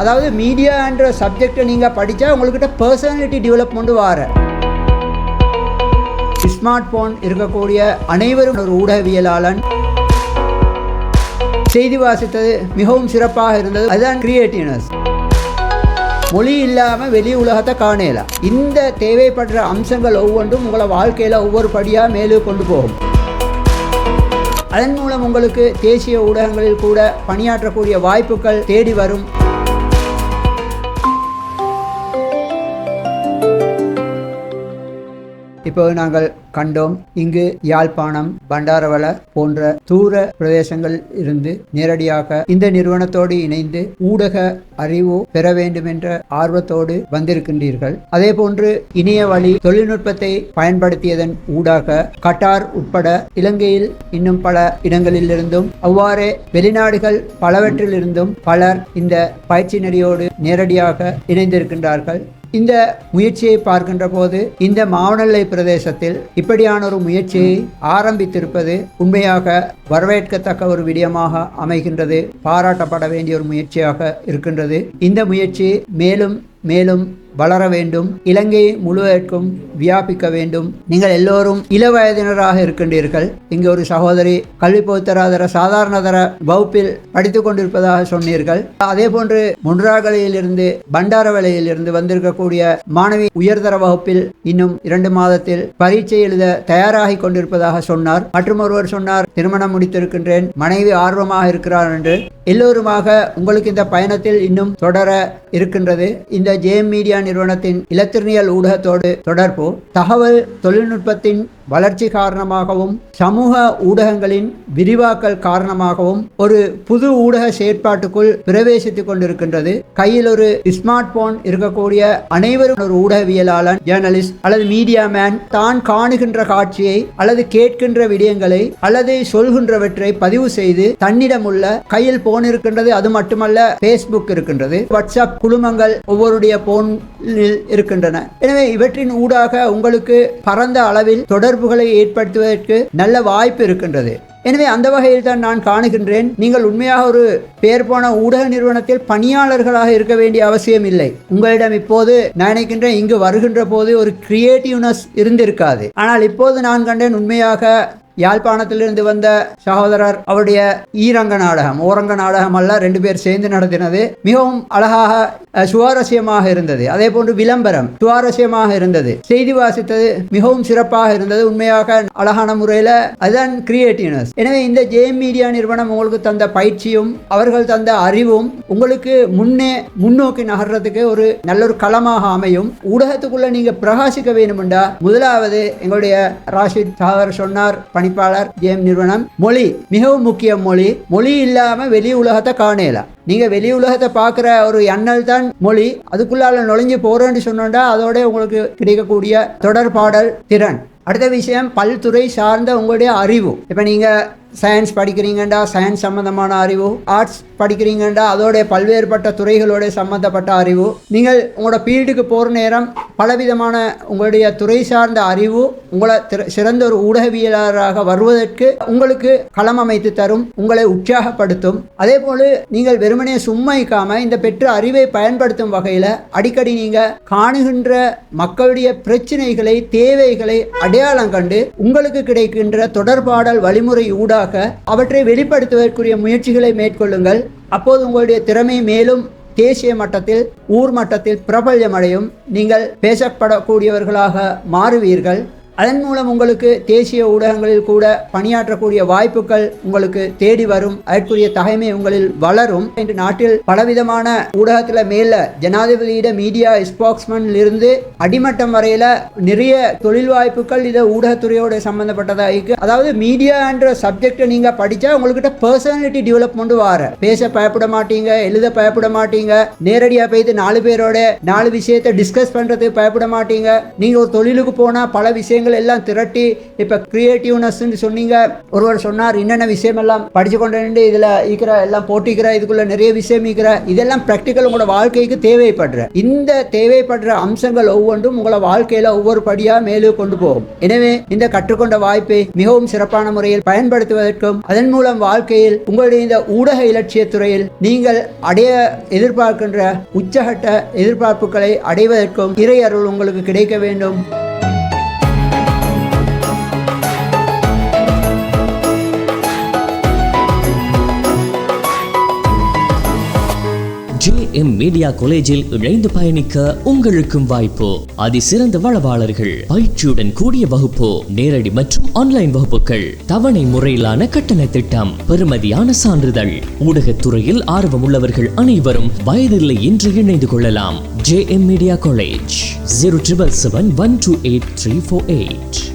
அதாவது மீடியான்ற சப்ஜெக்டை நீங்கள் படித்தா உங்கள்கிட்ட பர்சனாலிட்டி டெவலப்மெண்ட்டு வார. ஸ்மார்ட் ஃபோன் இருக்கக்கூடிய அனைவரும் ஒரு ஊடகவியலாளன். செய்தி வாசித்தது மிகவும் சிறப்பாக இருந்தது. அதுதான் கிரியேட்டிவ்னஸ் மொழி இல்லாமல் வெளி உலகத்தை காணலாம் இந்த தேவைப்படுற அம்சங்கள் ஒவ்வொன்றும் உங்களை வாழ்க்கையில் ஒவ்வொரு படியாக மேலே கொண்டு போகும். அதன் மூலம் உங்களுக்கு தேசிய ஊடகங்களில் கூட பணியாற்றக்கூடிய வாய்ப்புகள் தேடி வரும். இப்போ நாங்கள் கண்டோம் இங்கு யாழ்ப்பாணம் பண்டாரவள போன்ற தூர பிரதேசங்கள் இருந்து நேரடியாக இந்த நிறுவனத்தோடு இணைந்து ஊடக அறிவு பெற வேண்டும் என்ற ஆர்வத்தோடு வந்திருக்கின்றீர்கள். அதே போன்று இணைய வழி தொழில்நுட்பத்தை பயன்படுத்தியதன் ஊடாக கட்டார் உட்பட இலங்கையில் இன்னும் பல இடங்களிலிருந்தும் அவ்வாறே வெளிநாடுகள் பலவற்றிலிருந்தும் பலர் இந்த பயிற்சி நெறியோடு நேரடியாக இணைந்திருக்கின்றார்கள். இந்த முயற்சியை பார்க்கின்ற போது இந்த மாவனல்லை பிரதேசத்தில் இப்படியான ஒரு முயற்சியை ஆரம்பித்திருப்பது உண்மையாக வரவேற்கத்தக்க ஒரு விடயமாக அமைகின்றது. பாராட்டப்பட வேண்டிய ஒரு முயற்சியாக இருக்கின்றது. இந்த முயற்சி மேலும் மேலும் வளர வேண்டும் இலங்கை முழுவதற்கும் வியாபிக்க வேண்டும். நீங்கள் எல்லோரும் இளவயதினராக இருக்கின்றீர்கள். இங்கே ஒரு சகோதரி கல்வி பொதுத்தராதர சாதாரணதர வகுப்பில் படித்துக் கொண்டிருப்பதாக சொன்னீர்கள். அதே போன்று முன்றாகலையிலிருந்து பண்டாரவளையிலிருந்து வந்திருக்கக்கூடிய மாணவி உயர்தர வகுப்பில் இன்னும் இரண்டு மாதத்தில் பரீட்சை எழுத தயாராகி கொண்டிருப்பதாக சொன்னார். மற்றும் ஒருவர் சொன்னார் திருமணம் முடித்திருக்கின்றேன் மனைவி ஆர்வமாக இருக்கிறார் என்று. எல்லோருமாக உங்களுக்கு இந்த பயணத்தில் இன்னும் தொடர இருக்கின்றது. இந்த ஜேஎம் மீடியா நிறுவனத்தின் இலத்திரனியல் ஊடகத்தோடு தொடர்பு தகவல் தொழில்நுட்பத்தின் வளர்ச்சி காரணமாகவும் சமூக ஊடகங்களின் விரிவாக்கல் காரணமாகவும் ஒரு புது ஊடக செயற்பாட்டுக்குள் பிரவேசித்துக் கொண்டிருக்கின்றது. கையில் ஒரு ஸ்மார்ட் போன் இருக்கக்கூடிய அனைவரும் ஒரு ஊடகவியலாளன் ஜேர்னலிஸ்ட் அல்லது மீடியா மேன் தான் காணுகின்ற காட்சியை அல்லது கேட்கின்ற விடயங்களை அல்லது சொல்கின்றவற்றை பதிவு செய்து தன்னிடம் உள்ள கையில் போன் இருக்கின்றது. அது மட்டுமல்ல பேஸ்புக் இருக்கின்றது. வாட்ஸ்அப் குழுமங்கள் ஒவ்வொருடைய போன் இருக்கின்றன. எனவே இவற்றின் ஊடாக உங்களுக்கு பரந்த அளவில் தொடர்புகளை ஏற்படுத்துவதற்கு நல்ல வாய்ப்பு இருக்கின்றது. எனவே அந்த வகையில் தான் நான் காணுகின்றேன். நீங்கள் உண்மையாக ஒரு பெயர் போன ஊடக நிறுவனத்தில் பணியாளர்களாக இருக்க வேண்டிய அவசியம் இல்லை. உங்களிடம் இப்போது நான் நினைக்கின்றேன் இங்கு வருகின்ற போது ஒரு கிரியேட்டிவ்னஸ் இருந்திருக்காது. ஆனால் இப்போது நான் கண்டேன் உண்மையாக யாழ்ப்பாணத்திலிருந்து வந்த சகோதரர் அவருடைய ஈரங்க நாடகம் ஓரங்க நாடகம் அல்ல ரெண்டு பேர் சேர்ந்து நடத்தினது. மிகவும் அழகாக சுவாரஸ்யமாக இருந்தது. அதே போன்று விளம்பரம் சுவாரஸ்யமாக இருந்தது. செய்தி வாசித்தது மிகவும் சிறப்பாக இருந்தது. உண்மையாக அழகான முறையில் அதுதான் கிரியேட்டிவ்னஸ் எனவே இந்த ஜேஎம் மீடியா நிறுவனம் உங்களுக்கு தந்த பயிற்சியும் அவர்கள் தந்த அறிவும் உங்களுக்கு முன்னே முன்னோக்கி நகர்றதுக்கு ஒரு நல்ல ஒரு களமாக அமையும். ஊடகத்துக்குள்ள நீங்க பிரகாசிக்க வேணுமெண்டா முதலாவது எங்களுடைய ராஷித் சாகர் சொன்னார் பணிப்பாளர் ஜேம் நிறுவனம். மொழி மிகவும் முக்கிய மொழி. மொழி இல்லாம வெளி உலகத்தை காணலாம் நீங்க வெளி உலகத்தை பார்க்குற ஒரு எண்ணல் தான் மொழி. அதுக்குள்ளால நுழைஞ்சு போகிறேன்னு சொன்னோம்னா அதோட உங்களுக்கு கிடைக்கக்கூடிய தொடர்பாடல் திறன். அடுத்த விஷயம் பல்துறை சார்ந்த உங்களுடைய அறிவு. இப்போ நீங்கள் சயின்ஸ் படிக்கிறீங்கண்டா சயின்ஸ் சம்மந்தமான அறிவு. ஆர்ட்ஸ் படிக்கிறீங்கண்டா அதோடைய பல்வேறுபட்ட துறைகளோட சம்மந்தப்பட்ட அறிவு. நீங்கள் உங்களோட ஃபீல்டுக்கு போகிற நேரம் பலவிதமான உங்களுடைய துறை சார்ந்த அறிவு உங்களை திற- சிறந்த ஒரு ஊடகவியலாளராக வருவதற்கு உங்களுக்கு களம் அமைத்து தரும் உங்களை உற்சாகப்படுத்தும். அதே போல நீங்கள் வெறுமனே சும்மைக்காம இந்த பெற்ற அறிவை பயன்படுத்தும் வகையில் அடிக்கடி நீங்கள் காணுகின்ற மக்களுடைய பிரச்சனைகளை தேவைகளை அடையாளம் கண்டு உங்களுக்கு கிடைக்கின்ற தொடர்பாடல் வழிமுறை ஊடாக அவற்றை வெளிப்படுத்துவதற்குரிய முயற்சிகளை மேற்கொள்ளுங்கள். அப்போது உங்களுடைய திறமை மேலும் தேசிய மட்டத்தில் ஊர் மட்டத்தில் பிரபல்யமடையும் நீங்கள் பேசப்படக்கூடியவர்களாக மாறுவீர்கள். அதன் மூலம் உங்களுக்கு தேசிய ஊடகங்களில் கூட பணியாற்றக்கூடிய வாய்ப்புகள் உங்களுக்கு தேடி வரும். அதற்குரிய தகைமை உங்களில் வளரும். இன்று நாட்டில் பலவிதமான ஊடகத்தில் மேல ஜனாதிபதியிட மீடியா ஸ்போக்ஸ்மேன் இருந்து அடிமட்டம் வரையில நிறைய தொழில் வாய்ப்புகள் இதை ஊடகத்துறையோட சம்பந்தப்பட்டதா இருக்கு. அதாவது மீடியா என்ற சப்ஜெக்டை நீங்க படிச்சா உங்கள்கிட்ட பர்சனாலிட்டி டெவலப்மெண்ட் வார. பேச பயப்பட மாட்டீங்க எழுத பயப்பட மாட்டீங்க நேரடியாக போயிட்டு நாலு பேரோட நாலு விஷயத்தை டிஸ்கஸ் பண்றதுக்கு பயப்பட மாட்டீங்க. நீங்க ஒரு தொழிலுக்கு போனா பல விஷயங்கள் விஷயங்கள் எல்லாம் திரட்டி இப்போ கிரியேட்டிவ்னஸ்ன்னு சொன்னீங்க. ஒருவர் சொன்னார் என்னென்ன விஷயம் எல்லாம் படிச்சு கொண்டு நின்று இதில் இருக்கிற எல்லாம் போட்டிக்கிற இதுக்குள்ள நிறைய விஷயம் இருக்கிற இதெல்லாம் ப்ராக்டிக்கல் உங்களோட வாழ்க்கைக்கு தேவைப்படுற. இந்த தேவைப்படுற அம்சங்கள் ஒவ்வொன்றும் உங்களை வாழ்க்கையில ஒவ்வொரு படியா மேலே கொண்டு போகும். எனவே இந்த கற்றுக்கொண்ட வாய்ப்பை மிகவும் சிறப்பான முறையில் பயன்படுத்துவதற்கும் அதன் மூலம் வாழ்க்கையில் உங்களுடைய இந்த ஊடக இலட்சிய துறையில் நீங்கள் அடைய எதிர்பார்க்கின்ற உச்சகட்ட எதிர்பார்ப்புகளை அடைவதற்கும் இறை அருள் உங்களுக்கு கிடைக்க வேண்டும். எம் மீடியா காலேஜில் இணைந்து பயணிக்க உங்களுக்கும் வாய்ப்பு. அதிசிறந்த வளவாளர்கள் பயிற்சியுடன் கூடிய வகுப்பு நேரடி மற்றும் ஆன்லைன் வகுப்புகள் தவணை முறையிலான கட்டண திட்டம் பெறுமதியான சான்றிதழ். ஊடகத்துறையில் ஆர்வமுள்ளவர்கள் அனைவரும் வயதில்லை என்று இணைந்து கொள்ளலாம். J M media college zero triple seven one two eight three four eight